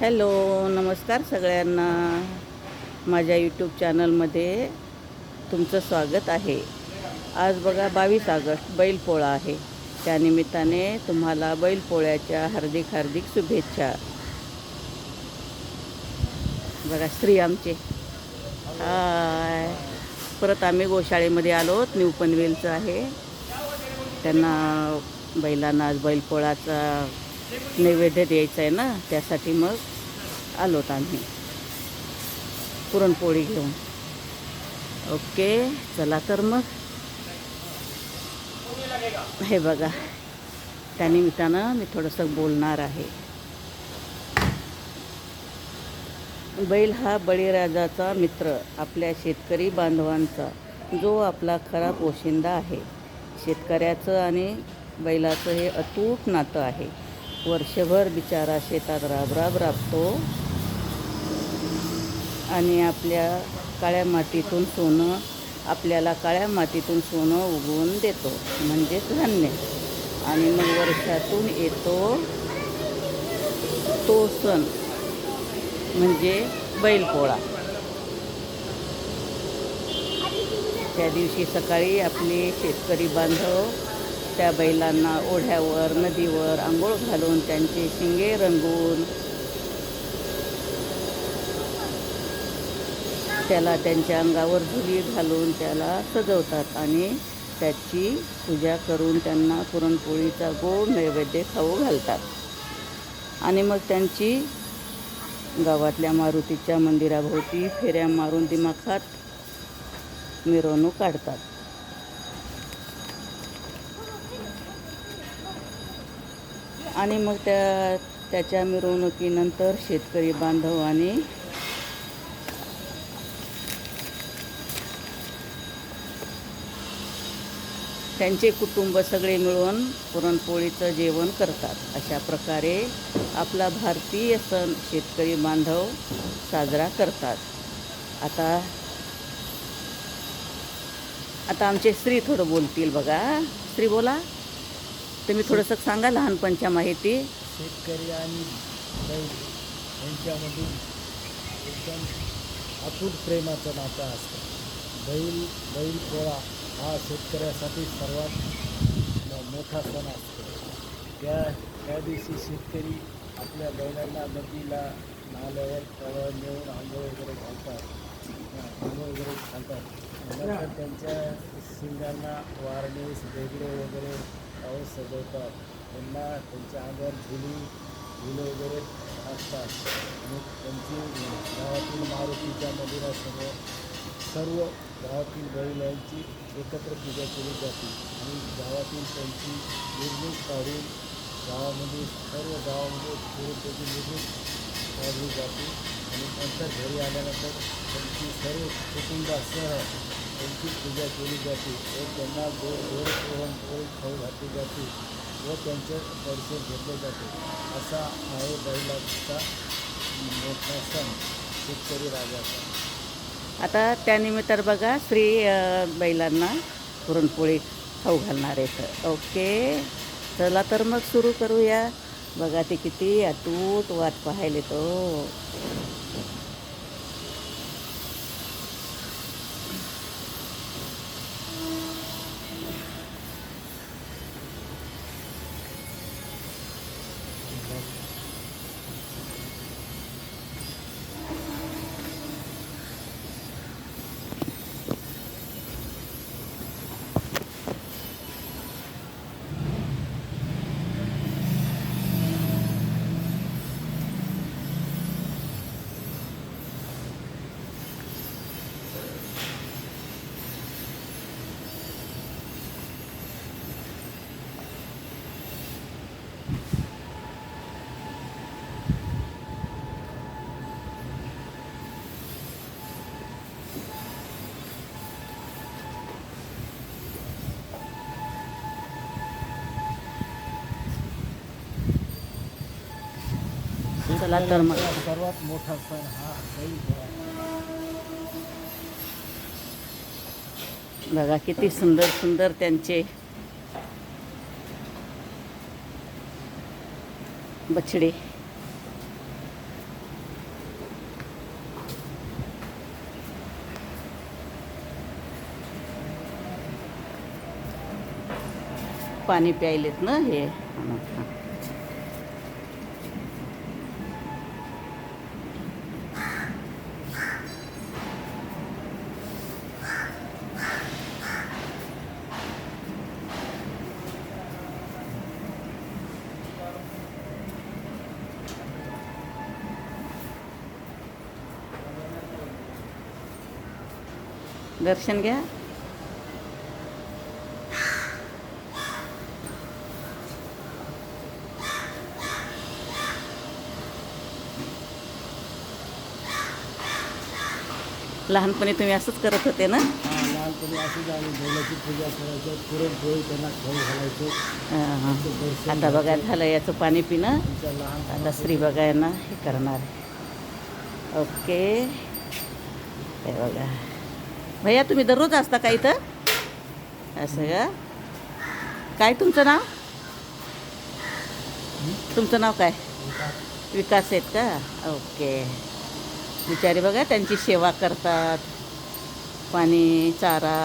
Hello नमस्कार सगळ्यांना. माझ्या यूट्यूब चॅनलमध्ये तुमचं स्वागत आहे. आज बघा बावीस ऑगस्ट बैलपोळा आहे. त्यानिमित्ताने तुम्हाला बैलपोळ्याच्या हार्दिक हार्दिक शुभेच्छा. बघा स्त्री आमचे. हाय. परत आम्ही गोशाळेमध्ये आलोत न्यू पनवेलचं आहे. त्यांना बैलांना आज बैलपोळाचा नैवेद्य द्यायचा आहे ना? त्यासाठी मग आलोत आम्ही. पुरणपोळी घेऊन. ओके चला तर मग. हे बघा त्यानिमित्तानं मी थोडंसं बोलणार आहे. बैल हा बळीराजाचा मित्र आपल्या शेतकरी बांधवांचा जो आपला खरा पोशिंदा आहे. शेतकऱ्याचं आणि बैलाचं हे अतूट नातं आहे. वर्षभर बिचारा शेतात राबराब राबतो. आणि आपल्या काळ्या मातीतून सोनं आपल्याला काळ्या मातीतून सोनं उगवून देतो. म्हणजेच धान्य. आणि मग वर्षातून येतो तो सण. म्हणजे बैलपोळा. त्या दिवशी सकाळी आपले शेतकरी बांधव त्या बैलांना ओढ्यावर नदीवर आंघोळ घालून त्यांचे शिंगे रंगवून त्याला त्यांच्या अंगावर झुली घालून त्याला सजवतात आणि त्याची पूजा करून त्यांना पुरणपोळीचा गोड नैवेद्य खाऊ घालतात. आणि मग त्यांची गावातल्या मारुतीच्या मंदिराभोवती फेऱ्या मारून दिमाखात मिरवणूक काढतात. आणि मग त्या त्याच्या मिरवणुकीनंतर शेतकरी बांधव त्यांचे कुटुंब सगळे मिळून पुरणपोळीचं जेवण करतात. अशा प्रकारे आपला भारतीय सण शेतकरी बांधव साजरा करतात. आता आता आमचे स्त्री थोडं बोलतील बघा. स्त्री बोला. तुम्ही थोडंसं सांगा लहानपणच्या माहिती. शेतकरी आणि यांच्यामधून एकदम अतूट प्रेमाचं नातं असतं. बैल बैल पोळा हा शेतकऱ्यासाठी सर्वात मोठा सण असतो. त्या त्या दिवशी शेतकरी आपल्या बैलांना नदीला नाल्यावर तळावर नेऊन आंघोळ वगैरे घालतात. आंघोळ वगैरे घालतात. नंतर त्यांच्या शिंगांना वारणीस वेगळे वगैरे पाऊस सजवतात. त्यांना त्यांच्या अंगावर झुली झुले वगैरे असतात. आणि त्यांची गावातील मारुतीच्या मंदिरासमोर सर्व गावातील बैलांची एकत्र पूजा केली जाते आणि गावातील त्यांची निर्मित काढून गावामध्ये सर्व गावामध्ये फिरून त्याची निर्मित काढली जाते आणि नंतर घरी आल्यानंतर त्यांची सर्व कुटुंबासह त्यांची पूजा केली जाते व त्यांना गोड गोड पुरणपोळी खाऊ घातली जाते व त्यांचे दर्शन घेतले जाते. असा आहे बैलाचा मोठा सण शेतकरी राजाचा. आता त्यानिमित्तानं बघा श्री बैलांना पुरणपोळी खाऊ घालणार आहेत. ओके. चला तर मग सुरू करूया. बघा ते किती अतूट वाट पाहायला तो हो. चला तर मग. सर्वात मोठा सण हा बघा किती सुंदर सुंदर त्यांचे बछडे. पाणी प्यायलेत ना हे. दर्शन घ्या. लहानपणी तुम्ही असंच करत होते ना? लहानपणी अशीच आम्ही बैलाची पूजा करायचो पुरणपोळी त्यांना खाऊ घालायचो. आता बघा घ्यायचो. झालं याचं पाणी पिणं. आता श्री बघा यांना हे करणार. ओके. हे बघा. भैया तुम्ही दररोज असता का इथं? असं का? काय तुमचं नाव? तुमचं नाव काय? विकास आहेत का? ओके. बिचारे बघा त्यांची सेवा करतात. पाणी चारा